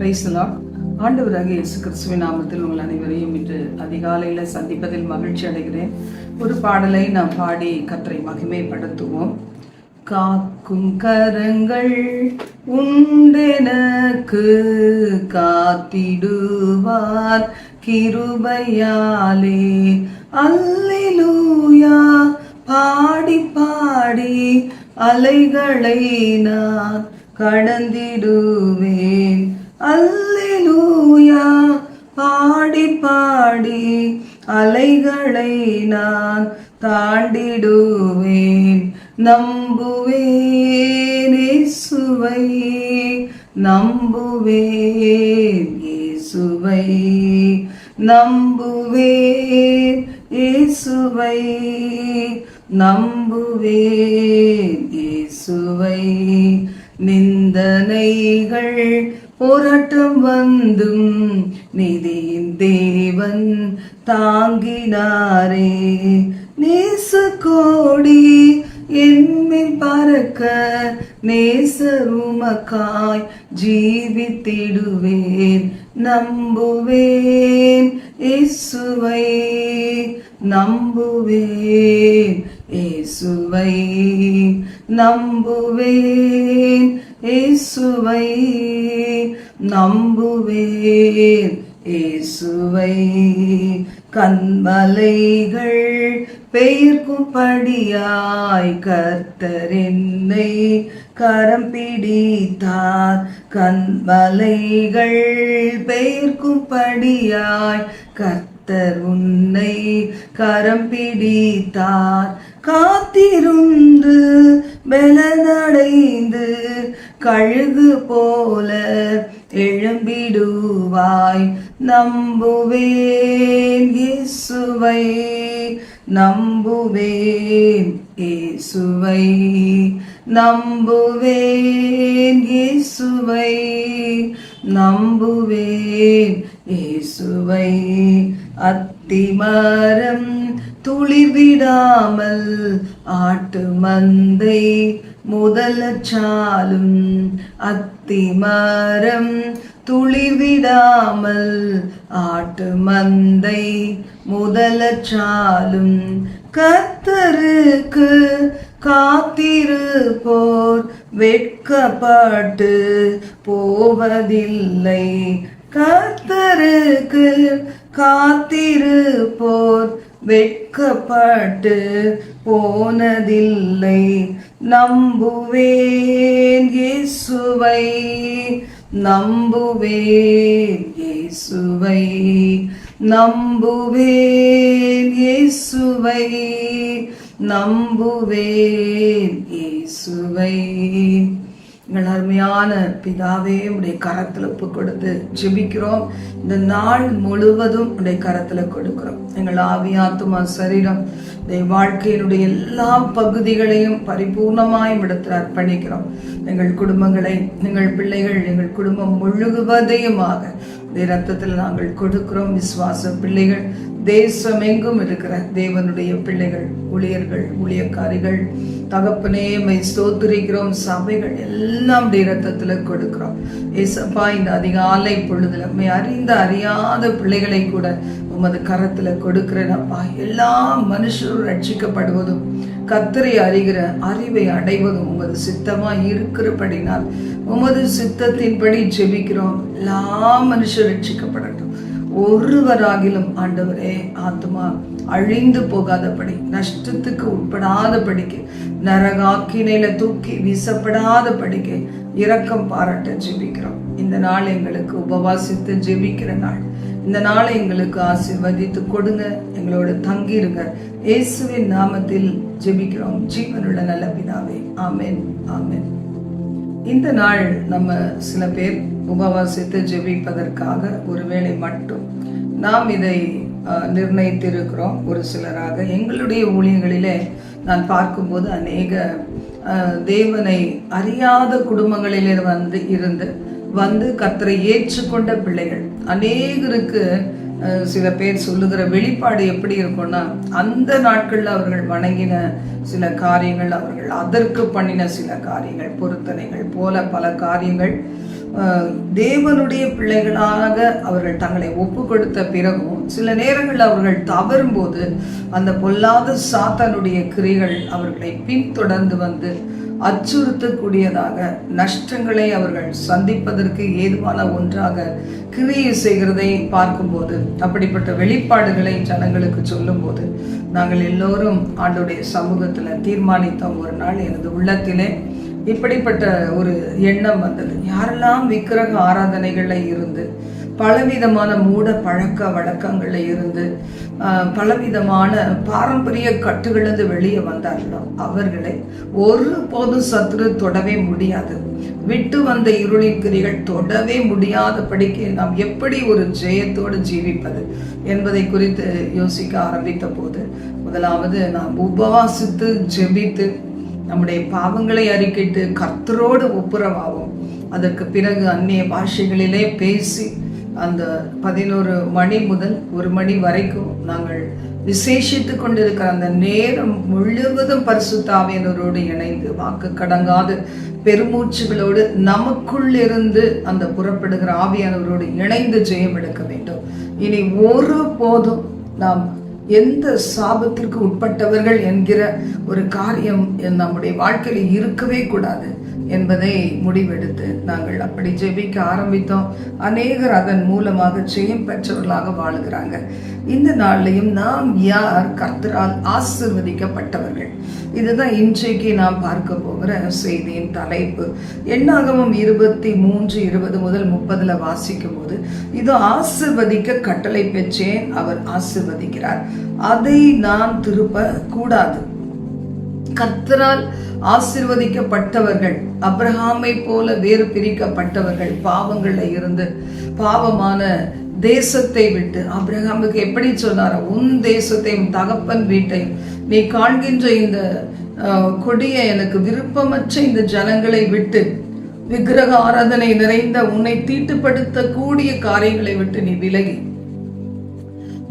பேசலாம் ஆண்டவராக இயேசு கிறிஸ்துவின் நாமத்தில் உங்கள் அனைவரையும் இன்று அதிகாலையில் சந்திப்பதில் மகிழ்ச்சி அடைகிறேன். ஒரு பாடலை நாம் பாடி கத்தரை மகிமைப்படுத்துவோம். காக்கும் கரங்கள் உண்டெனக்கு காத்திடுவார் கிருபையாலே. அல்லூயா பாடி பாடி அலைகளை நான் கடந்திடுவேன். அல்லேலூயா. பாடி பாடி அலைகளை நான் தாண்டிடுவேன். நம்புவேன் இயேசுவை நம்புவேன் இயேசுவை நம்புவேன் இயேசுவை நம்புவேன் இயேசுவை. நிந்தனைகள் போராட்டம் வந்தும் நிதியின் தேவன் தாங்கினாரே. நேச கோடி என்மேல் பறக்க நேசருமக்காய் ஜீவித்திடுவேன் நம்புவேன் இசுவை நம்புவேன் இயேசுவை நம்புவேன். இயேசுவை நம்புவேன். இயேசுவை கண்மலைகள் பெயர்க்கும்படியாய் கர்த்தர் என்னை கரம் பிடித்தார். கண்மலைகள் பெயர்க்கும்படியாய் கர்த்தர் உன்னை கரம் பிடித்தார். காத்திருந்து பலனடைந்து கழுகு போல எழும்பிடுவாய். நம்புவேன் இயேசுவை நம்புவேன் இயேசுவை நம்புவேன் இயேசுவை நம்புவேன் இயேசுவை. அத்திமரம் துளிர்விடாமல் ஆட்டு மந்தை முதலச்சாலும் அத்திமரம் துளிர்விடாமல் ஆட்டு மந்தை முதலச்சாலும் கத்தருக்கு காத்திருப்போர் வெட்கப்பட்டு போவதில்லை. கத்தருக்கு காத்திருப்போர் வெட்கப்பட்டு போனதில்லை. நம்புவேன் இயேசுவை நம்புவேன் இயேசுவை நம்புவேன் இயேசுவை நம்புவேன் இயேசுவை. எங்கள் அருமையான பிதாவே உடைய கரத்தில் ஒப்பு கொடுத்து ஜெபிக்கிறோம். இந்த நாள் முழுவதும் உடைய கரத்தில் கொடுக்கிறோம். எங்கள் ஆவியாத்துமா சரீரம் இந்த வாழ்க்கையினுடைய எல்லா பகுதிகளையும் பரிபூர்ணமாய் இடத்தில் அர்ப்பணிக்கிறோம். எங்கள் குடும்பங்களை எங்கள் பிள்ளைகள் எங்கள் குடும்பம் முழுவதையுமாக ரத்தத்தில் நாங்கள் கொடுக்கிறோம். விசுவாச பிள்ளைகள் தேசம் எங்கும் இருக்கிற தேவனுடைய பிள்ளைகள் ஊழியர்கள் ஊழியக்காரிகள் தகப்பனே மை ஸ்தோத்திரிக்கிறோம். சபைகள் எல்லாம் ரத்தத்தில் கொடுக்கிறோம். ஏசப்பா இந்த அதிகாலை பொழுதுல மை அறிந்த அறியாத பிள்ளைகளை கூட உமது கரத்துல கொடுக்கிறேனப்பா. எல்லா மனுஷரும் ரட்சிக்கப்படுவதும் கத்தரை அறிகிற அறிவை அடைவதும் உமது சித்தமா இருக்கிறபடினால் உமது சித்தத்தின்படி ஜெபிக்கிறோம். எல்லா மனுஷர் ரட்சிக்கப்படட்டும். ஒருவராகிலும் ஆண்டவரே ஆத்மா அழிந்து போகாதபடி நஷ்டத்துக்கு உட்படாத படிக்கு நரகாக்கினையில தூக்கி வீசப்படாதபடிக்கு இரக்கம் பாராட்ட ஜெபிக்கிறோம். இந்த நாள் எங்களுக்கு உபவாசித்து ஜெபிக்கிற நாள். இந்த நாளை எங்களுக்கு ஆசீர்வதித்து கொடுங்க. எங்களோட தங்கிருங்க. இயேசுவின் நாமத்தில் ஜெபிக்கிறோம். ஜீவனுள்ள நல்ல பிதாவே. ஆமேன். ஆமேன். இந்த நாள் நம்ம சில பேர் உபவாசித்து ஜெபிப்பதற்காக ஒருவேளை மட்டும். நாம் இதை நிர்ணயித்திருக்கிறோம் ஒரு சிலராக. எங்களுடைய ஊழியங்களிலே நான் பார்க்கும்போது அநேக தேவனை அறியாத குடும்பங்களிலே வந்து இருந்து வந்து கத்தரை ஏற்றுக்கொண்ட பிள்ளைகள். அநேகருக்கு சில பேர் சொல்லுகிற வெளிப்பாடு எப்படி இருக்கும்னா அந்த நாட்களில் அவர்கள் வணங்கின சில காரியங்கள் அவர்கள் அதற்கு பண்ணின சில காரியங்கள் பொருத்தனைகள் போல பல காரியங்கள் தேவனுடைய பிள்ளைகளாக அவர்கள் தங்களை ஒப்பு கொடுத்த பிறகும் சில நேரங்கள் அவர்கள் தவறும்போது அந்த பொல்லாத சாத்தானுடைய கிரிகள் அவர்களை பின்தொடர்ந்து வந்து அச்சுறுத்தக்கூடியதாக நஷ்டங்களை அவர்கள் சந்திப்பதற்கு ஏதுவான ஒன்றாக கிரியை செய்கிறதை பார்க்கும்போது அப்படிப்பட்ட வெளிப்பாடுகளை ஜனங்களுக்கு சொல்லும்போது நாங்கள் எல்லோரும் ஆண்டுடைய சமூகத்தில் தீர்மானித்தோம். ஒரு நாள் எனது உள்ளத்திலே இப்படிப்பட்ட ஒரு எண்ணம் வந்தது. யாரெல்லாம் விக்கிரக ஆராதனைகளில் இருந்து பலவிதமான மூட பழக்க வழக்கங்களில் இருந்து பலவிதமான பாரம்பரிய கட்டுகளிலிருந்து வெளியே வந்தார்களோ அவர்களை ஒரு போதும் சத்துரு தொடவே முடியாது. விட்டு வந்த இருளின் கிரிகள் தொடவே முடியாதபடிக்கு நாம் எப்படி ஒரு ஜெயத்தோடு ஜீவிப்பது என்பதை குறித்து யோசிக்க ஆரம்பித்த போது முதலாவது நாம் உபவாசித்து ஜெபித்து நம்முடைய பாவங்களை அறிக்கிட்டு கர்த்தரோடு ஒப்புரவாகும் அதற்கு பிறகு அந்நிய பாஷைகளிலே பேசி அந்த பதினோரு மணி முதல் ஒரு மணி வரைக்கும் நாங்கள் விசேஷித்து கொண்டிருக்கிற அந்த நேரம் முழுவதும் பரிசுத்தாவியனரோடு இணைந்து வாக்கு கடங்காது பெருமூச்சுகளோடு நமக்குள்ளிருந்து அந்த புறப்படுகிற ஆவியானவரோடு இணைந்து ஜெயம் எடுக்க வேண்டும். இனி ஒரு போதும் நாம் எந்த சாபத்திற்கு உட்பட்டவர்கள் என்கிற ஒரு காரியம் நம்முடைய வாழ்க்கையில் இருக்கவே கூடாது. என்பதை முடிவெடுத்து நாங்கள் அப்படி ஜெபிக்க ஆரம்பித்தோம். அநேகர் அதன் மூலமாக ஜெயம் பெற்றவர்களாக வாழுகிறாங்க. இந்த நாள்லையும் நாம் யார்? கர்த்தரால் ஆசிர்வதிக்கப்பட்டவர்கள். இதுதான் இன்றைக்கு நாம் பார்க்க போகிற செய்தியின் தலைப்பு. எண்ணாகமம் இருபத்தி மூன்று இருபது முதல் முப்பதுல வாசிக்கும் போது இது ஆசிர்வதிக்க கட்டளை பெற்றேன் அவர் ஆசிர்வதிக்கிறார். அதை நாம் திருப்ப கூடாது கர்த்தரால் ஆசிர்வதிக்கப்பட்டவர்கள் அப்ரஹாமை போல வேறு பிரிக்கப்பட்டவர்கள் பாவங்கள்ல இருந்து பாவமான தேசத்தை விட்டு அப்ரஹாமுக்கு எப்படி சொன்னார் உன் தேசத்தையும் தகப்பன் வீட்டையும் நீ காண்கின்ற இந்த கொடிய எனக்கு விருப்பமற்ற இந்த ஜனங்களை விட்டு விக்கிரக ஆராதனை நிறைந்த உன்னை தீட்டுப்படுத்தக்கூடிய காரியங்களை விட்டு நீ விலகி.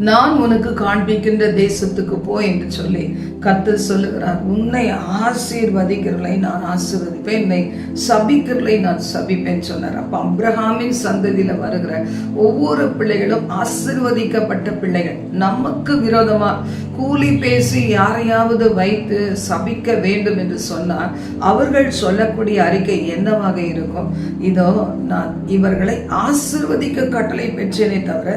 நான் உனக்கு காண்பிக்கின்ற தேசத்துக்கு போ என்று சொல்லி கத்து சொல்லுகிறார். உன்னை ஆசீர்வதிக்கிறவர்களை நான் ஆசீர்வதிப்பேன். என்னை சபிக்கிறவர்களை நான் சபிப்பேன் சொன்னார். அப்ப அப்ரஹாமின் சந்ததியில வருகிற ஒவ்வொரு பிள்ளைகளும் ஆசீர்வதிக்கப்பட்ட பிள்ளைகள். நமக்கு விரோதமா கூலி பேசி யாரையாவது வைத்து சபிக்க வேண்டும் என்று சொன்னால் அவர்கள் சொல்லக்கூடிய அறிக்கை என்னவாக இருக்கும்? இதோ நான் இவர்களை ஆசிர்வதிக்க கட்டளை பெற்றேனே தவிர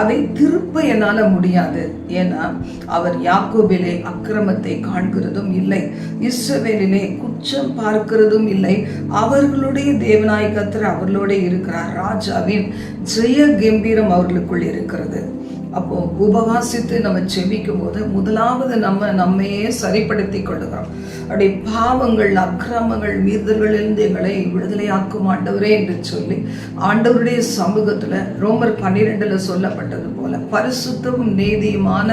அதை திருப்ப என்னால முடியாது. ஏன்னா அவர் யாக்கோபிலே அக்கிரமத்தை காண்கிறதும் இல்லை. இஸ்ரவேலிலே குற்றம் பார்க்கிறதும் இல்லை. அவர்களுடைய தேவநாயகத்தர் அவர்களோட இருக்கிறார். ராஜாவின் ஜெய கம்பீரம் அவர்களுக்குள் இருக்கிறது. அப்போ உபவாசித்து நம்ம செபிக்கும் போது முதலாவது நம்ம நம்மையே சரிப்படுத்தி கொள்ளுகிறோம் அப்படி பாவங்கள் அக்கிரமங்கள் மீறுதல்களிலிருந்து எங்களை விடுதலையாக்கும் ஆண்டவரே என்று சொல்லி ஆண்டவருடைய சமூகத்துல ரோமர் பன்னிரெண்டுல சொல்லப்பட்டது போல பரிசுத்தமும் நீதியுமான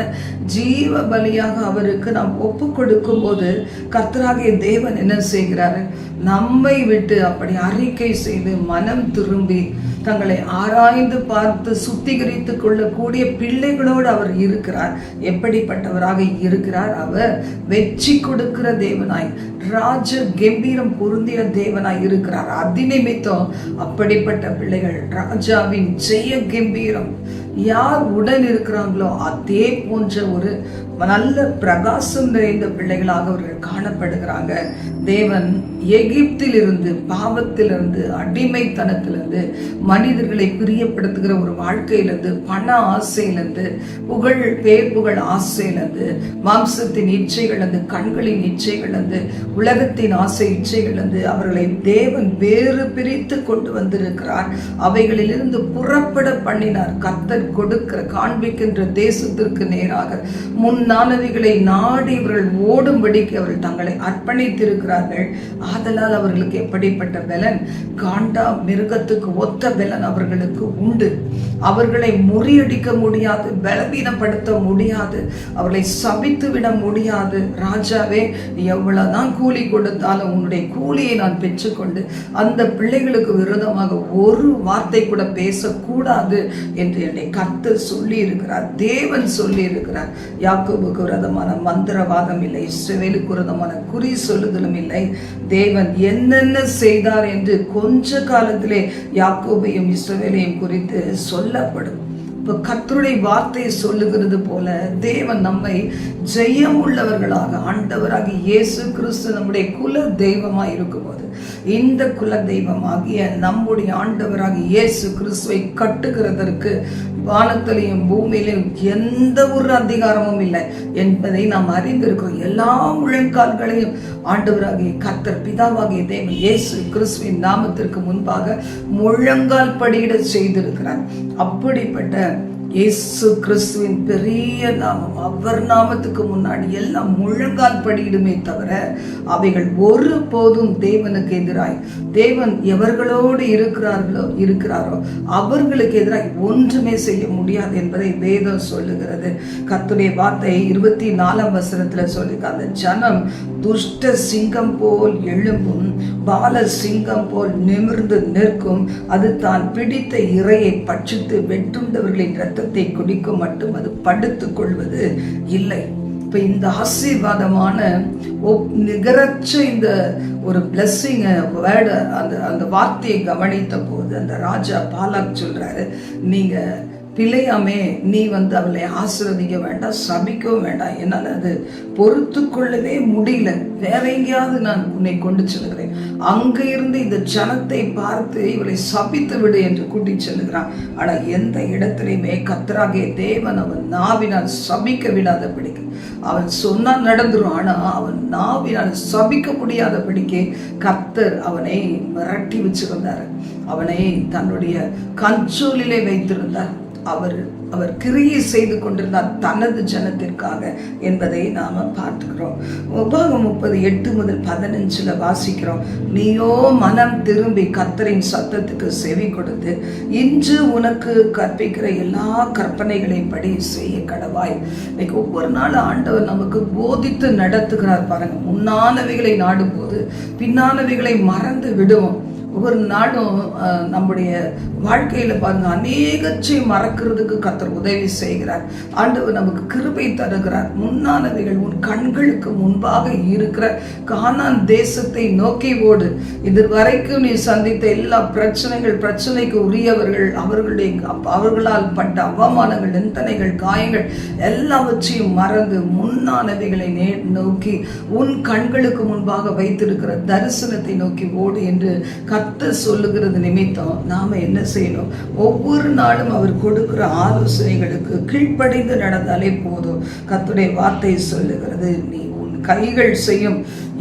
ஜீவ பலியாக அவருக்கு நாம் ஒப்பு கொடுக்கும் போது கர்த்தராகிய தேவன் என்ன செய்கிறாரு? நம்மை விட்டு அப்படி அறிக்கை செய்து மனம் திரும்பி தங்களை ஆராய்ந்து பார்த்து சுத்திகரித்துக் கொள்ளக்கூடிய பிள்ளைகளோடு அவர் இருக்கிறார். எப்படிப்பட்டவராக இருக்கிறார் அவர்? வெற்றி கொடுக்கிற தேவனாய் ராஜ கம்பீரம் பொருந்திய தேவனாய் இருக்கிறார். அதிநிமித்தம் அப்படிப்பட்ட பிள்ளைகள் ராஜாவின் ஜெய கம்பீரம் யார் உடன் இருக்கிறாங்களோ அதே போன்ற ஒரு நல்ல பிரகாசம் நிறைந்த பிள்ளைகளாக அவர்கள் காணப்படுகிறாங்க. தேவன் எகிப்திலிருந்து பாவத்திலிருந்து அடிமைத்தனத்திலிருந்து மனிதர்களை பிரியப்படுத்துகிற ஒரு வாழ்க்கையிலிருந்து பண ஆசையிலிருந்து புகழ் பேர் புகழ் ஆசையிலிருந்து மாம்சத்தின் இச்சைகளிலிருந்து கண்களின் இச்சைகளிலிருந்து உலகத்தின் ஆசை இச்சைகளிலிருந்து அவர்களை தேவன் வேறு பிரித்து கொண்டு வந்திருக்கிறார். அவைகளிலிருந்து புறப்பட பண்ணினார். கத்தர் கொடுக்கிற காண்பிக்கின்ற தேசத்திற்கு நேராக முன்னானவைகளை நாடி இவர்கள் ஓடும்படிக்கு அவர்கள் தங்களை அர்ப்பணித்திருக்கிறார்கள். ஆதலால் அவர்களுக்கு எப்படிப்பட்ட பலன்? காண்டா மிருகத்துக்கு ஒத்த பலன் அவர்களுக்கு உண்டு. அவர்களை முறியடிக்க முடியாது பலவீனப்படுத்த முடியாது அவர்களை சபித்து விட முடியாது. ராஜாவே நீ எவ்வளவுதான் கூலி கொடுத்தாலும் உன்னுடைய கூலியை நான் பெற்றுக்கொண்டு அந்த பிள்ளைகளுக்கு விரோதமாக ஒரு வார்த்தை கூட பேசக்கூடாது என்று என்னை கத்து சொல்லி இருக்கிறார் தேவன் சொல்லி இருக்கிறார் யாக்கோபுக்கு விரதமான மந்திரவாதம் இல்லை இஸ்ரவேலுக்கு விரதமான குறி சொல்லுதலும் இல்லை. தேவன் என்னென்ன செய்தார் என்று கொஞ்ச காலத்திலே யாக்கோபையும் இஸ்ரவேலையும் குறித்து சொல்லப்படும். இப்போ கத்தருடைய வார்த்தை சொல்லுகிறது போல தேவன் நம்மை ஜெயம் உள்ளவர்களாக ஆண்டவராக இயேசு கிறிஸ்து நம்முடைய குல தெய்வமாக இருக்கும்போது இந்த குல தெய்வமாகிய நம்முடைய ஆண்டவராக இயேசு கிறிஸ்துவை கட்டுகிறதற்கு வானத்திலையும் பூமியிலும் எந்த ஒரு அதிகாரமும் இல்லை என்பதை நாம் அறிந்திருக்கிறோம். எல்லா முழங்கால்களையும் ஆண்டவராகிய கத்தர் பிதாவாகிய தேவன் இயேசு கிறிஸ்துவின் நாமத்திற்கு முன்பாக முழங்கால் படியிட செய்திருக்கிறார். அப்படிப்பட்ட இயேசு கிறிஸ்துவின் பெரிய நாமம் அவர் நாமத்துக்கு முன்னாடி எல்லாம் முழங்கால் படியிடுமே தவிர அவைகள் ஒரு போதும் தேவனுக்கு எதிராய் தேவன் எவர்களோடு இருக்கிறார்களோ இருக்கிறாரோ அவர்களுக்கு எதிராய் ஒன்றுமே செய்ய முடியாது என்பதை வேதம் சொல்லுகிறது. கத்துடைய வார்த்தை இருபத்தி நாலாம் வசனத்துல சொல்லி அந்த ஜனம் துஷ்ட சிங்கம் போல் எழும்பும் பால சிங்கம் போல் நிமிர்ந்து நிற்கும் அது தான் பிடித்த இறையை பட்சித்து வெட்டுண்டவர்களின் இரத்தத்தை குடிக்கும் மட்டும் அது படுத்துக் கொள்வது இல்லை. இப்ப இந்த ஆசீர்வாதமான ஒப்- நிகரற்ற இந்த ஒரு பிளஸ்ஸிங் வேர்டு அந்த அந்த வார்த்தையை கவனித்த போது அந்த ராஜா பாலாக் சொல்றாரு நீங்க பிழையாமே நீ வந்து அவளை ஆசீர்வதிக்க வேண்டாம் சபிக்கவும் வேண்டாம். என்னால் அது பொறுத்து கொள்ளவே முடியல. வேற எங்கேயாவது நான் உன்னை கொண்டு செல்கிறேன் அங்கே இருந்து இந்த ஜனத்தை பார்த்து இவளை சபித்து விடு என்று கூட்டி செல்லுகிறான். ஆனால் எந்த இடத்திலையுமே கத்தராகிய தேவன் அவன் நாவினால் சபிக்க விடாத பிடிக்கு அவன் சொன்னால் நடந்துரும் ஆனால் அவன் நாவினால் சபிக்க முடியாத பிடிக்கே கத்தர் அவனை மிரட்டி வச்சிருந்தார். அவனை தன்னுடைய கஞ்சோலிலே வைத்திருந்தார். அவர் அவர் கிரியை செய்து கொண்டிருந்தார் தனது ஜனத்திற்காக என்பதை நாம பார்த்துக்கிறோம். உபாகம் முப்பது எட்டு முதல் பதினஞ்சுல வாசிக்கிறோம். நீயோ மனம் திரும்பி கத்தரின் சத்தத்துக்கு செவி கொடுத்து இன்று உனக்கு கற்பிக்கிற எல்லா கற்பனைகளையும் படி செய்ய கடவாய். இன்னைக்கு ஒவ்வொரு நாள் ஆண்டவர் நமக்கு போதித்து நடத்துகிறார் பாருங்க. முன்னானவைகளை நாடும்போது பின்னானவைகளை மறந்து விடுவோம். ஒவ்வொரு நாளும் நம்முடைய வாழ்க்கையில் பாருங்க அநேகச்சை மறக்கிறதுக்கு கத்தர் உதவி செய்கிறார். ஆண்டவர் நமக்கு கிருபை தருகிறார். முன்னானவைகள் உன் கண்களுக்கு முன்பாக இருக்கிற கானான் தேசத்தை நோக்கி ஓடு. இதுவரைக்கும் நீ சந்தித்த எல்லா பிரச்சனைகள் பிரச்சனைக்கு உரியவர்கள் அவர்களுடைய அவர்களால் பட்ட அவமானங்கள் நிந்தனைகள் காயங்கள் எல்லாவற்றையும் மறந்து முன்னானவைகளை நே நோக்கி உன் கண்களுக்கு முன்பாக வைத்திருக்கிற தரிசனத்தை நோக்கி ஓடு என்று கத்தை சொல்லுகிறது நிமித்தம் நாம் என்ன செய்யணும்? ஒவ்வொரு நாளும் அவர் கொடுக்குற ஆலோசனைகளுக்கு கீழ்ப்படைந்து நடந்தாலே போதும். கத்துடைய வார்த்தை சொல்லுகிறது நீ உன் கைகள் செய்யும்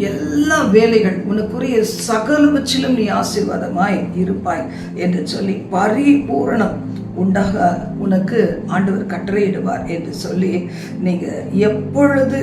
எல்லா வேலைகள் உனக்குரிய சகலவற்றிலும் நீ ஆசீர்வாதமாய் இருப்பாய் என்று சொல்லி பரிபூரணம் உண்டாக உனக்கு ஆண்டவர் கட்டளையிடுவார் என்று சொல்லி நீங்கள் எப்பொழுது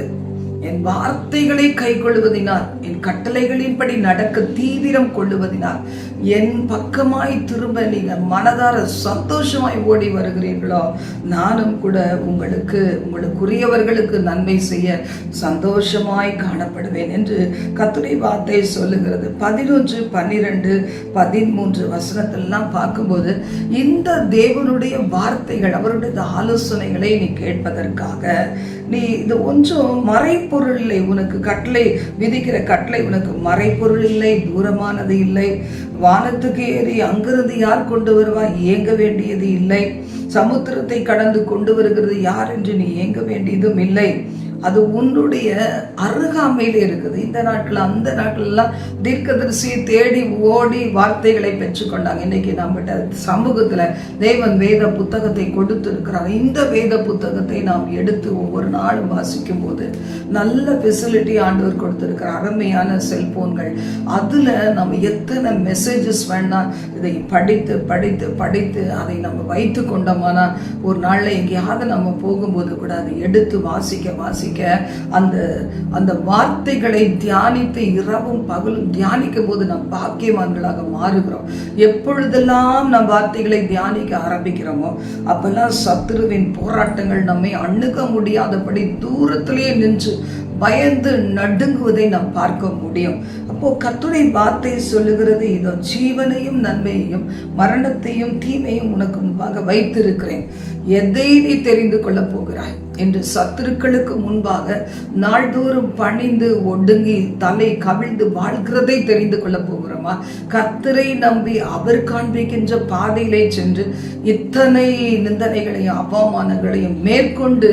என் வார்த்தைகளை கை கொள்வதினால் என் கட்டளைகளின்படி நடக்க தீவிரம் கொள்ளுவதினால் என் பக்கமாய் திரும்ப நீங்கள் மனதார சந்தோஷமாய் ஓடி வருகிறீர்களோ நானும் கூட உங்களுக்கு உங்களுக்குரியவர்களுக்கு நன்மை செய்ய சந்தோஷமாய் காணப்படுவேன் என்று கத்துரை வார்த்தை சொல்லுகிறது. பதினொன்று பன்னிரெண்டு பதிமூன்று வசனத்திலலாம் பார்க்கும்போது இந்த தேவனுடைய வார்த்தைகள் அவருடைய ஆலோசனைகளை நீ கேட்பதற்காக நீ இது ஒன்றும் மறைப்பொருள் இல்லை. உனக்கு கட்டளை விதிக்கிற கட்டளை உனக்கு மறைப்பொருள் இல்லை தூரமானது இல்லை. வானத்துக்கு ஏறி அங்கிருந்து யார் கொண்டு வருவா ஏங்க வேண்டியது இல்லை. சமுத்திரத்தை கடந்து கொண்டு வருகிறது யார் என்று நீ ஏங்க வேண்டியதும் இல்லை. அது உன்னுடைய அருகாமையில் இருக்குது. இந்த நாட்டில் அந்த நாட்டிலலாம் தீர்க்கதரிசியை தேடி ஓடி வார்த்தைகளை பெற்றுக்கொண்டாங்க. இன்னைக்கு நம்மகிட்ட சமூகத்தில் தேவன் வேத புத்தகத்தை கொடுத்திருக்கிறார். இந்த வேத புத்தகத்தை நாம் எடுத்து ஒவ்வொரு நாளும் வாசிக்கும் போது நல்ல ஃபெசிலிட்டி ஆண்டவர் கொடுத்திருக்கிற அருமையான செல்போன்கள் அதில் நம்ம எத்தனை மெசேஜஸ் வேணா இதை படித்து படித்து படித்து அதை நம்ம வைத்து கொண்டோமானா ஒரு நாளில் எங்கேயாவது நம்ம போகும்போது கூட அதை எடுத்து வாசிக்க வாசிக்க அந்த அந்த வார்த்தைகளை தியானித்து இரவும் பகலும் தியானிக்கும் போது நாம் பாக்கியவான்களாக மாறுகிறோம். எப்பொழுதெல்லாம் நம் வார்த்தைகளை தியானிக்க ஆரம்பிக்கிறோமோ அப்பெல்லாம் சத்துருவின் போராட்டங்கள் நம்மை அணுக முடியாதபடி தூரத்திலேயே நின்று பயந்து நடுங்குவதை நாம் பார்க்க முடியும். அப்போ கத்துரை வார்த்தை சொல்லுகிறது இதோ ஜீவனையும் நன்மையையும் மரணத்தையும் தீமையும் உனக்கு முன்பாக வைத்திருக்கிறேன். எதை நீ தெரிந்து கொள்ளப் போகிறாய்? என்று சத்துருக்களுக்கு முன்பாக நாள்தோறும் பணிந்து ஒடுங்கி தலை கவிழ்ந்து வாழ்கிறதை தெரிந்து கொள்ள போகிறோமா? கத்தரை நம்பி அவர் காண்பிக்கின்ற பாதையிலே சென்று இத்தனை நிந்தனைகளையும் அவமானங்களையும் மேற்கொண்டு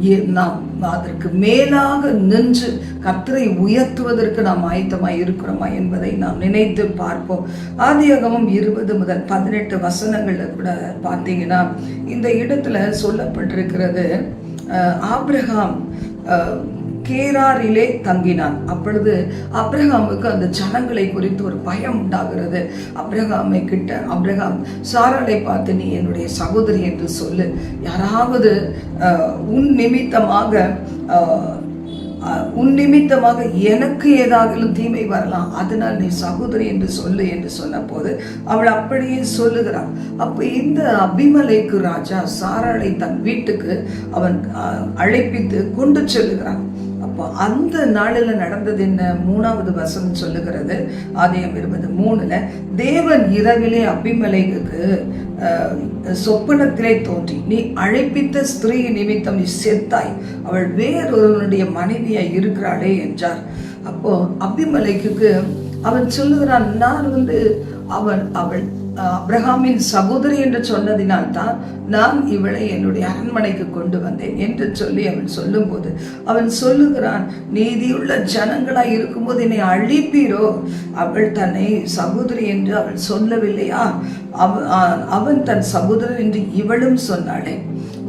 எ- நாம் அதற்கு மேலாக நின்று கத்தரை உயர்த்துவதற்கு நாம் ஆயத்தமாய் இருக்கிறோமா என்பதை நாம் நினைத்து பார்ப்போம். ஆதியாகமம் இருபது முதல் பதினெட்டு வசனங்களில் கூட பார்த்தீங்கன்னா இந்த இடத்துல சொல்லப்பட்டிருக்கிறது ஆப்ரஹாம் கேராரிலே தங்கினான். அப்பொழுது அப்ரஹாமுக்கு அந்த ஜனங்களை குறித்து ஒரு பயம் உண்டாகிறது. அப்ரஹாமை கிட்ட அப்ரஹாம் சாராளை பார்த்து நீ என்னுடைய சகோதரி என்று சொல்லு. யாராவது உன் நிமித்தமாக உன் நிமித்தமாக எனக்கு ஏதாகிலும் தீமை வரலாம். அதனால் நீ சகோதரி என்று சொல்லு என்று சொன்னபோது அவள் அப்படியே சொல்லுகிறாள் அப்ப இந்த அபிமலைக்கு ராஜா சாராளை தன் வீட்டுக்கு அவன் அழைப்பித்து கொண்டு செல்லுகிறான். அந்த நாளில் நடந்தது என்ன? மூணாவது வசனம் சொல்லுகிறது. ஆதியம் இருபது மூணுல தேவன் இரவிலே அபிமலைக்கு சொப்பனத்திலே தோன்றி நீ அழைப்பித்த ஸ்திரீ நிமித்தம் நீ செத்தாய். அவள் வேறொருவனுடைய மனைவியாய் இருக்கிறாளே என்றார். அப்போ அபிமலைக்கு அவன் சொல்லுகிறான் நான் வந்து அவன் அவள் அப்ரஹாமின் சகோதரி என்று சொன்னதினால் தான் நான் இவளை என்னுடைய அரண்மனைக்கு கொண்டு வந்தேன் என்று சொல்லி அவன் சொல்லும்போது அவன் சொல்லுகிறான் நீதியுள்ள ஜனங்களாய் இருக்கும்போது என்னை அழிப்பீரோ? அவள் தன்னை சகோதரி என்று அவள் சொல்லவில்லையா? அவன் தன் சகோதரன் என்று இவளும் சொன்னாளே.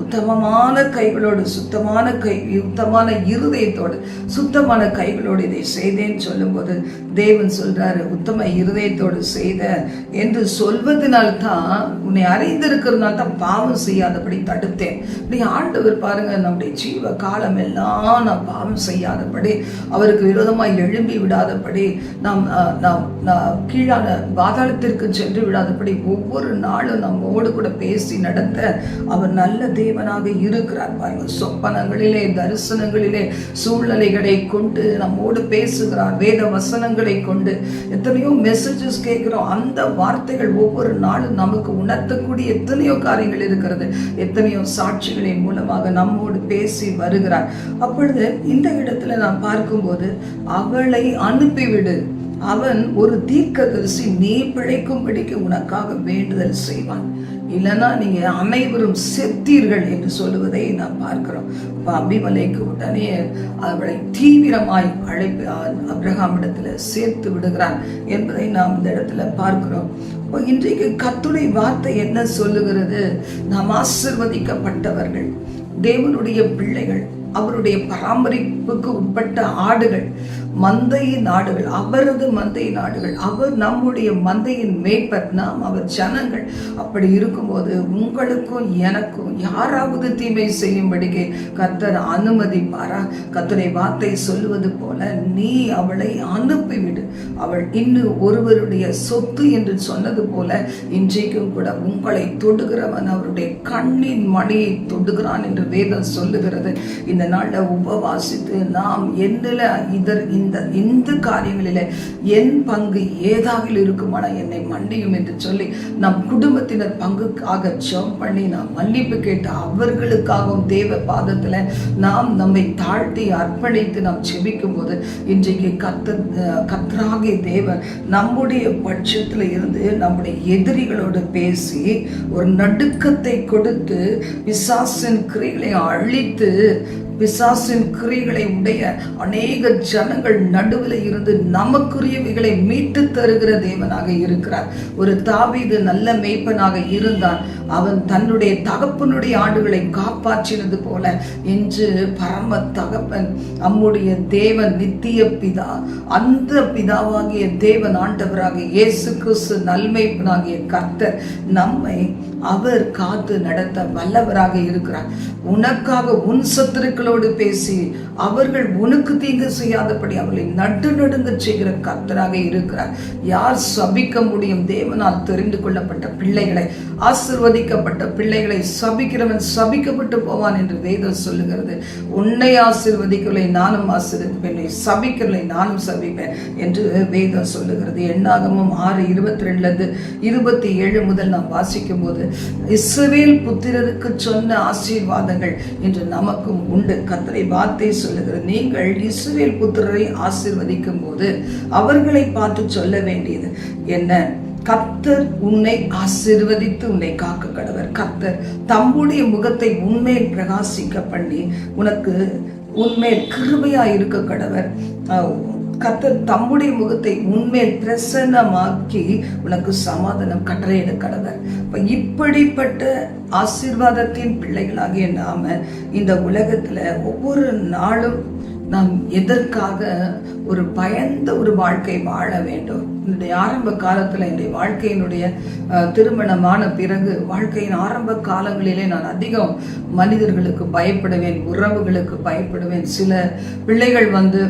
உத்தமமான கைகளோடு சுத்தமான கை யுத்தமான இருதயத்தோடு சுத்தமான கைகளோடு இதை செய்தேன்னு சொல்லும்போது தேவன் சொல்றாரு உத்தம இருதயத்தோடு செய்த என்று சொல்வதனால் தான் உன்னை அறிந்திருக்கிறதுனால தான் பாவம் செய்யாதபடி தடுத்தேன். நீ ஆண்டவர் பாருங்க நம்முடைய ஜீவ காலம் எல்லாம் நாம் பாவம் செய்யாதபடி அவருக்கு விரோதமாக எழும்பி விடாதபடி நாம் நான் நாம் கீழான பாதாளத்திற்கு சென்று விடாதபடி ஒவ்வொரு நாளும் நம்மோடு கூட பேசி நடத்த அவர் நல்ல தேவனாக இருக்கிறார். பாருங்கள் சொப்பனங்களிலே தரிசனங்களிலே சூழ்நிலைகளை கொண்டு நம்மோடு பேசுகிறார். வேத வசனங்களை கொண்டு எத்தனையோ மெசேஜஸ் கேட்கிறோம். அந்த வார்த்தைகள் ஒவ்வொரு நாளும் நமக்கு உணர்த்தக்கூடிய எத்தனையோ காரியங்கள் இருக்கிறது. எத்தனையோ சாட்சிகளின் மூலமாக நம்மோடு பேசி வருகிறார். அப்பொழுது இந்த இடத்துல நான் பார்க்கும்போது அவளை அனுப்பிவிடு. அவன் ஒரு தீர்க்கதரிசி நீ பிழைக்கும்படிக்கு உனக்காக வேண்டுதல் செய்வான். இல்லைன்னா நீங்கள் அனைவரும் செத்தீர்கள் என்று சொல்லுவதை நாம் பார்க்கிறோம். இப்போ அபிமலைக்கு உடனே அவளை தீவிரமாய் அழைப்பு அப்ரஹாமிடத்துல சேர்த்து விடுகிறான் என்பதை நாம் இந்த இடத்துல பார்க்கிறோம். இப்போ இன்றைக்கு கத்துடைய வார்த்தை என்ன சொல்லுகிறது? நாம் ஆசிர்வதிக்கப்பட்டவர்கள் தேவனுடைய பிள்ளைகள் அவருடைய பராமரிப்புக்கு உட்பட்ட ஆடுகள் மந்தையின் ஆடுகள் அவரது மந்தையின் ஆடுகள் அவர் நம்முடைய மந்தையின் மேய்ப்பர் நாம் அவர் ஜனங்கள். அப்படி இருக்கும்போது உங்களுக்கும் எனக்கும் யாராவது தீமை செய்யும்படிக்கு கர்த்தர் அனுமதிப்பாரா? கர்த்தரை வார்த்தை சொல்லுவது போல நீ அவளை அனுப்பிவிடு. அவள் இன்னும் ஒருவருடைய சொத்து என்று சொன்னது போல இன்றைக்கும் கூட உங்களை தொடுகிறவன் அவருடைய கண்ணின் மணியை தொடுகிறான் என்று வேதம் சொல்லுகிறது. இந்த நாளில் உபவாசித்து நாம் என்னில் இதர் இந்த இந்த காரியங்களில என் பங்கு ஏதாவில் இருக்குமானா என்னை மன்னியும் என்று சொல்லி நம் குடும்பத்தினர் பங்குக்காக ஜெபம் பண்ணி நாம் மன்னிப்பு கேட்டு அவர்களுக்காகவும் தேவ பாதத்துல நாம் நம்மை தாழ்த்தி அர்ப்பணித்து நாம் செபிக்கும் போது இன்றைக்கு கத்த கத்ராகிய தேவன் நம்முடைய பட்சத்துல இருந்து நம்முடைய எதிரிகளோடு பேசி ஒரு நடுக்கத்தை கொடுத்து விசாசன் கிரிகளை அழித்து பிசாசின் கிரிகளை உடைய அநேக ஜனங்கள் நடுவில் இருந்து நமக்குரியவைகளை மீட்டு தருகிற தேவனாக இருக்கிறார். ஒரு தாவீது நல்ல மேய்ப்பனாக இருந்தான். அவன் தன்னுடைய தகப்பனுடைய ஆடுகளை காப்பாற்றினது போல என்று பரம தகப்பன் நம்முடைய தேவன் நித்திய பிதா அந்த பிதாவாகிய தேவன் ஆண்டவராக இயேசு கிறிஸ்து நல்மைப்பனாகிய கர்த்தர் நம்மை அவர் காத்து நடத்த வல்லவராக இருக்கிறார். உனக்காக உன் சத்துருக்களோடு பேசி அவர்கள் உனக்கு தீங்கு செய்யாதபடி அவர்களை நடு நடுங்க செய்கிற கர்த்தராக இருக்கிறார். யார் சபிக்க முடியும்? தேவனால் தெரிந்து கொள்ளப்பட்ட பிள்ளைகளை ஆசிர்வதிக்கப்பட்ட பிள்ளைகளை சபிக்கிறவன் சபிக்கப்பட்டு போவான் என்று வேதம் சொல்லுகிறது. உன்னை ஆசிர்வதிக்கலை நானும் ஆசிர்வதிப்பேன். சபிக்கவில்லை நானும் சபிப்பேன் என்று வேதம் சொல்லுகிறது. எண்ணாகமும் ஆறு இருபத்தி ரெண்டுலேருந்து இருபத்தி ஏழு முதல் நாம் வாசிக்கும் போது இஸ்ரவேல் புத்திரருக்கு சொன்ன ஆசீர்வாதங்கள் இன்று நமக்கும் உண்டு. கத்தரை வார்த்தை சொல்லுகிறது. நீங்கள் இஸ்ரேல் புத்திரரை ஆசீர்வதிக்கும் போது அவர்களை பார்த்து சொல்ல வேண்டியது என்ன? கத்தர் உன்னை ஆசிர்வதித்து உன்னை காக்க கடவர். கத்தர் தம்முடைய முகத்தை உண்மையில் பிரகாசிக்க பண்ணி உனக்கு உண்மையில் கிருபையா இருக்க கடவர். கத்த தம்முடைய முகத்தை உண்மையில் பிரசன்னமாக்கி உனக்கு சமாதானம் கட்டளையிட கடவர். இப்போ இப்படிப்பட்ட ஆசீர்வாதத்தின் பிள்ளைகளாகிய நாம இந்த உலகத்துல ஒவ்வொரு நாளும் நாம் எதற்காக ஒரு பயந்த ஒரு வாழ்க்கை வாழ வேண்டும். என்னுடைய ஆரம்ப காலத்தில் என்னுடைய வாழ்க்கையினுடைய திருமணமான பிறகு வாழ்க்கையின் ஆரம்ப காலங்களிலே நான் அதிகம் மனிதர்களுக்கு பயப்படுவேன் உறவுகளுக்கு பயப்படுவேன். சில பிள்ளைகள் வந்து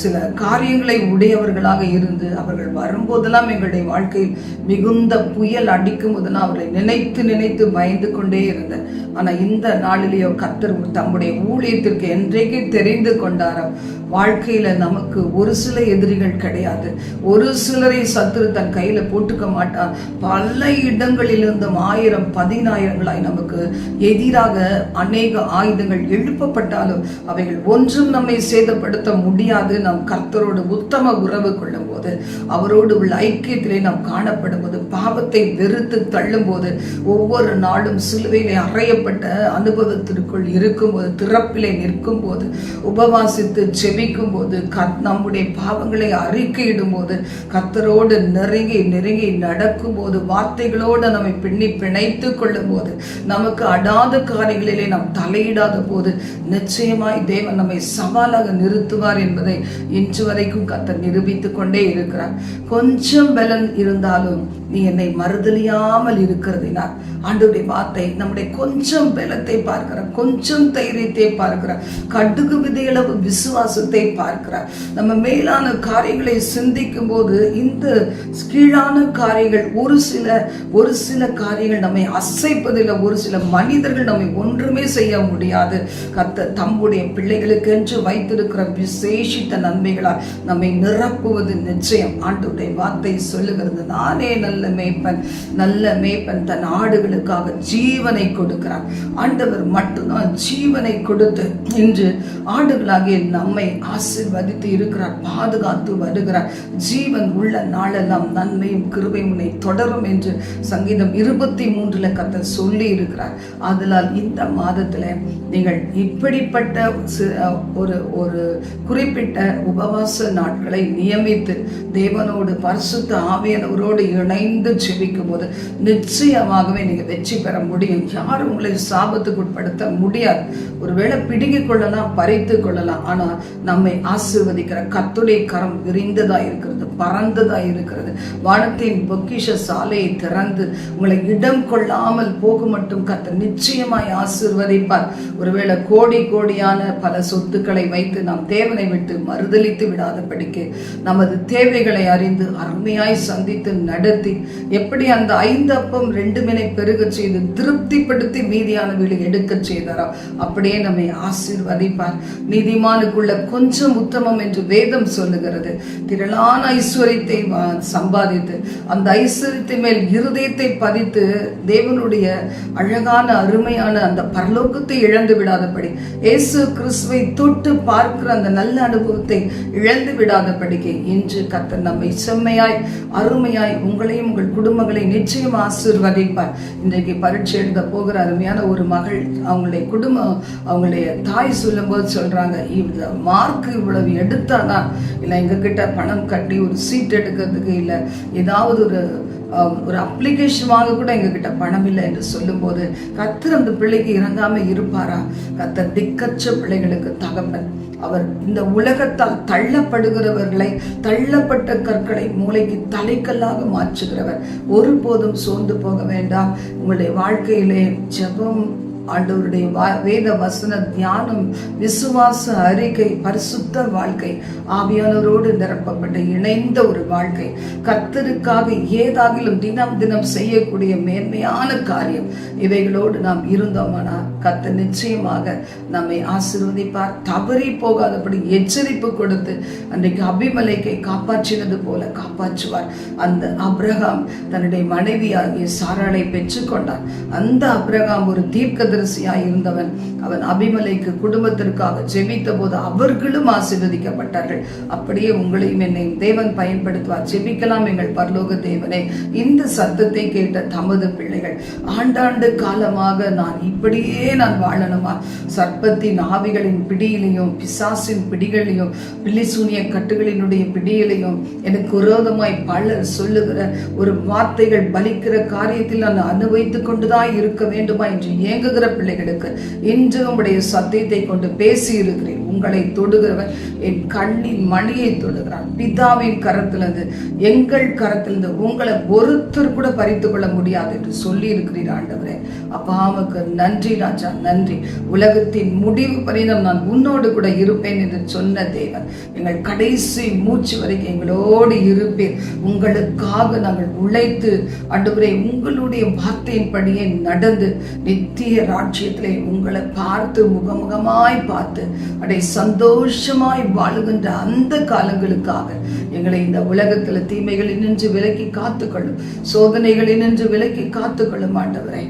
சில காரியங்களை உடையவர்களாக இருந்து அவர்கள் வரும்போதெல்லாம் எங்களுடைய வாழ்க்கையில் மிகுந்த புயல் அடிக்கும் போதெல்லாம் அவர்களை நினைத்து நினைத்து பயந்து கொண்டே இருந்தேன். ஆனால் இந்த நாளிலேயோ கத்தர் தம்முடைய ஊழியத்திற்கு என்றைக்கு தெரிந்து கொண்டாரோ வாழ்க்கையில் நமக்கு நமக்கு ஒரு சில எதிரிகள் கிடையாது. ஒரு சிலரை சத்துரு தன் கையில போட்டுக்க மாட்டான் பல இடங்களிலிருந்தும் ஆயிரம் பதினாயிரங்களாய் நமக்கு எதிராக அநேக ஆயுதங்கள் எழுப்பப்பட்டாலும் அவைகள் ஒன்றும் நம்மை சேதப்படுத்த முடியாது. நாம் கர்த்தரோடு உத்தம உறவு கொள்ளும் போது அவரோடு உள்ள ஐக்கியத்திலே நாம் காணப்படும் போது பாவத்தை வெறுத்து தள்ளும் போது ஒவ்வொரு நாளும் சிலுவையிலே அறையப்பட்ட அனுபவத்திற்குள் இருக்கும்போது திறப்பிலே நிற்கும் போது உபவாசித்து செபிக்கும் போது கத் நம்முடைய பாவங்களை அறிக்கையிடும் போது கத்தரோடு நெருங்கி நெருங்கி நடக்கும் போது வார்த்தைகளோடு நம்மை பின்னி பிணைத்து கொள்ளும் போது நமக்கு அடாத காரியங்களிலே நாம் தலையிடாத போது நிச்சயமாய் தேவன் நம்மை சவாலாக நிறுத்துவார் என்பதை இன்று வரைக்கும் கத்தர் நிரூபித்து கொண்டே இருக்கிறார். கொஞ்சம் பலன் இருந்தாலும் நீ என்னை மறுதலியாமல் இருக்கிறதினால் ஆண்டுடைய வார்த்தை நம்முடைய கொஞ்சம் பலத்தை பார்க்கிற கொஞ்சம் தைரியத்தை பார்க்கிற கடுகு விதையளவு விசுவாசத்தை பார்க்கிறார். நம்ம மேலான காரியங்களை சிந்திக்கும் போது இந்த கீழான காரியங்கள் ஒரு சில ஒரு சில காரியங்கள் நம்மை அசைப்பதில் ஒரு சில மனிதர்கள் நம்மை ஒன்றுமே செய்ய முடியாது. கத்த தம்முடைய பிள்ளைகளுக்கென்று வைத்திருக்கிற விசேஷித்த நன்மைகளால் நம்மை நிரப்புவது நிச்சயம். ஆண்டுடைய வார்த்தை சொல்லுகிறது நானே நல்ல மேய்ப்பன் நல்ல மேய்ப்பன் தன் ஆடுகளுக்காக ஜீவனை கொடுக்கிறார் ஆண்டவர் மட்டும்தான் ஜீவனை கொடுத்து இன்று ஆடுகளாகிய நம்மை ஆசிர்வதித்து இருக்கிறார் பாதுகாத்து வருகிறார். ஜீவன் உள்ள நாளெல்லாம் நன்மையும் கிருபையும் உன்னை தொடரும் என்று சங்கீதம் இருபத்தி மூன்றுல கத்த சொல்லி இருக்கிறார் அதனால் இந்த மாதத்துல நீங்கள் இப்படிப்பட்ட ஒரு ஒரு குறிப்பிட்ட உபவாச நாட்களை நியமித்து தேவனோடு பரிசுத்த ஆவியனவரோடு இணைந்து செபிக்கும் போது நிச்சயமாகவே நீங்க வெற்றி பெற முடியும். யாரும் உங்களை சாபத்துக்கு உட்படுத்த முடியாது. ஒருவேளை பிடுங்கிக் கொள்ளலாம் பறித்து கொள்ளலாம் ஆனால் நம்மை ஆசிர்வதிக்கிற கத்துடைய கரம் விரிந்ததா இருக்கிறது பறந்ததா இருக்கிறது. வானத்தின் பொக்கிஷ சாலையை திறந்து உங்களை இடம் கொள்ளாமல் போக மட்டும் கத்த நிச்சயமாய் ஆசிர்வதிப்பார். ஒருவேளை கோடி கோடியான பல சொத்துக்களை வைத்து நாம் தேவனை விட்டு மறுதளித்து விடாதபடிக்கு நமது தேவைகளை அறிந்து அருமையாய் சந்தித்து நடத்தி எப்படி அந்த ஐந்து அப்பம் ரெண்டு மினை பெருக செய்து திருப்திப்படுத்தி மீதியான வீடு எடுக்க செய்தாரா? அப்படியே நம்மை ஆசீர்வதிப்பார். நீதிமானுக்குள்ள கொஞ்சம் உத்தமம் என்று வேதம் சொல்லுகிறது. திரளான ஐஸ்வர்யத்தை சம்பாதித்து அந்த ஐஸ்வர்யத்தை மேல் இருதயத்தை பதித்து தேவனுடைய அழகான அருமையான அந்த பரலோக்கத்தை இழந்து விடாதபடி இயேசு கிறிஸ்துவை தொட்டு பார்க்கிற அந்த நல்ல அனுபவத்தை இழந்து விடாதபடிக்கு இன்று கத்த நம்மை செம்மையாய் அருமையாய் உங்களையும் உங்கள் குடும்பங்களை நிச்சயம் ஆசிர்வதிப்பார். இன்றைக்கு பரீட்சை எழுத போகிற அருமையான ஒரு மகள் அவங்களுடைய குடும்பம் அவங்களுடைய தாய் சொல்லும்போது சொல்றாங்க இவ்வளவு மார்க் இவ்வளவு எடுத்தாதான் இல்லை எங்ககிட்ட பணம் கட்டி ஒரு சீட் எடுக்கிறதுக்கு இல்லை ஏதாவது ஒரு ஒரு அப்ளிகேஷன் வாங்க கூட எங்ககிட்ட பணம் இல்லை என்று சொல்லும்போது கத்தர் அந்த பிள்ளைக்கு இறங்காம இருப்பாரா? கத்தர் திக்கச்ச பிள்ளைகளுக்கு தகப்பன். அவர் இந்த உலகத்தால் தள்ளப்படுகிறவர்களை தள்ளப்பட்ட கற்களை மூளைக்கு தலைக்கல்லாக மாற்றுகிறவர். ஒருபோதும் சோர்ந்து போக வேண்டாம். உங்களுடைய வாழ்க்கையிலே ஜபம் ஆண்டவருடைய வேத வசன தியானம் விசுவாச அறிக்கை பரிசுத்த வாழ்க்கை ஆவியானவரோடு நிரப்பப்பட்ட இணைந்த ஒரு வாழ்க்கை கத்தருக்காக ஏதாகிலும் தினம் தினம் செய்யக்கூடிய மேன்மையான காரியம். இவைகளோடு நாம் இருந்தோமானால் கத்த நிச்சயமாக நம்மை ஆசீர்வதிப்பார். தவறி போகாதபடி எச்சரிப்பு கொடுத்து அன்றைக்கு அபிமலைக்கை காப்பாற்றினது போல காப்பாற்றுவார். அந்த அப்ரஹாம் தன்னுடைய மனைவியாகிய சாராளை பெற்றுக்கொண்டார். அந்த அப்ரஹாம் ஒரு தீர்க்க தீர்க்கதரிசியாய் இருந்தவன். அவன் அபிமலைக்கு குடும்பத்திற்காக ஜெபித்த போது அவர்களும் ஆசீர்வதிக்கப்பட்டார்கள். அப்படியே உங்களையும் என்னையும் தேவன் பயன்படுத்துவார். ஜெபிக்கலாம் எங்கள் பரலோக தேவனே. இந்த சத்தத்தை கேட்ட தமது பிள்ளைகள் ஆண்டாண்டு காலமாக நான் இப்படியே நான் வாழணுமா? சர்ப்பத்தின் ஆவிகளின் பிடியிலையும் பிசாசின் பிடிகளையும் பில்லிசூனிய கட்டுகளினுடைய பிடியிலையும் எனக்கு விரோதமாய் பலர் சொல்லுகிற ஒரு வார்த்தைகள் பலிக்கிற காரியத்தில் நான் அனுபவித்துக் கொண்டுதான் இருக்க வேண்டுமா? என்று ஏங்குகிற பிள்ளைகளுக்கு இன்று உங்களுடைய சத்தியத்தை கொண்டு பேசி இருக்கிறேன் உங்களை தொடுகிறவர். என் கண்ணின் மணியை தொடுகிறார். பிதாவின் கரத்திலிருந்து எங்கள் கரத்திலிருந்து உங்களை ஒருத்தர் கூட பறித்து கொள்ள முடியாது என்று சொல்லி இருக்கிறீர் ஆண்டவரே அப்பாவுக்கு நன்றி ராஜா நன்றி. உலகத்தின் முடிவு பரிணம் நான் உன்னோடு கூட இருப்பேன் என்று சொன்ன தேவன். எங்கள் கடைசி மூச்சு வரைக்கும் எங்களோடு இருப்பேன் உங்களுக்காக நாங்கள் உழைத்து ஆண்டவரே உங்களுடைய வார்த்தையின்படியே நடந்து நித்திய ராட்சியத்திலே உங்களை பார்த்து முகமுகமாய் பார்த்து அடைய சந்தோஷமாய் வாழுகின்ற அந்த காலங்களுக்காக எங்களை இந்த உலகத்தில் தீமைகளில் நின்று விலக்கி காத்துக்கொள்ளும் சோதனைகளில் நின்று விலக்கி காத்துக்கொள்ளும் ஆண்டவரை.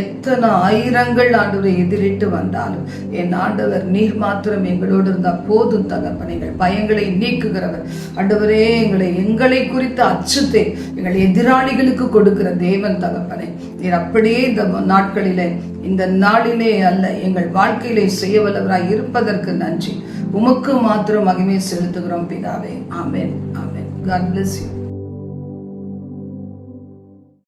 எத்தனை ஆயிரங்கள் ஆண்டவரை எதிரிட்டு வந்தாலும் என் ஆண்டவர் நீர் மாத்திரம் எங்களோடு இருந்தால் போதும் தகப்பனைகள். பயங்களை நீக்குகிறவர். ஆண்டவரே எங்களை எங்களை குறித்த அச்சத்தை எங்கள் எதிராளிகளுக்கு கொடுக்கிற தேவன் தகப்பனை. நீர் அப்படியே இந்த நாட்களிலே இந்த நாளிலே அல்ல எங்கள் வாழ்க்கையிலே செய்ய வல்லவராய் இருப்பதற்கு நன்றி. உமக்கு மாத்திரம் மகிமை செலுத்துகிறோம் பிதாவே. ஆமேன். Amen God bless you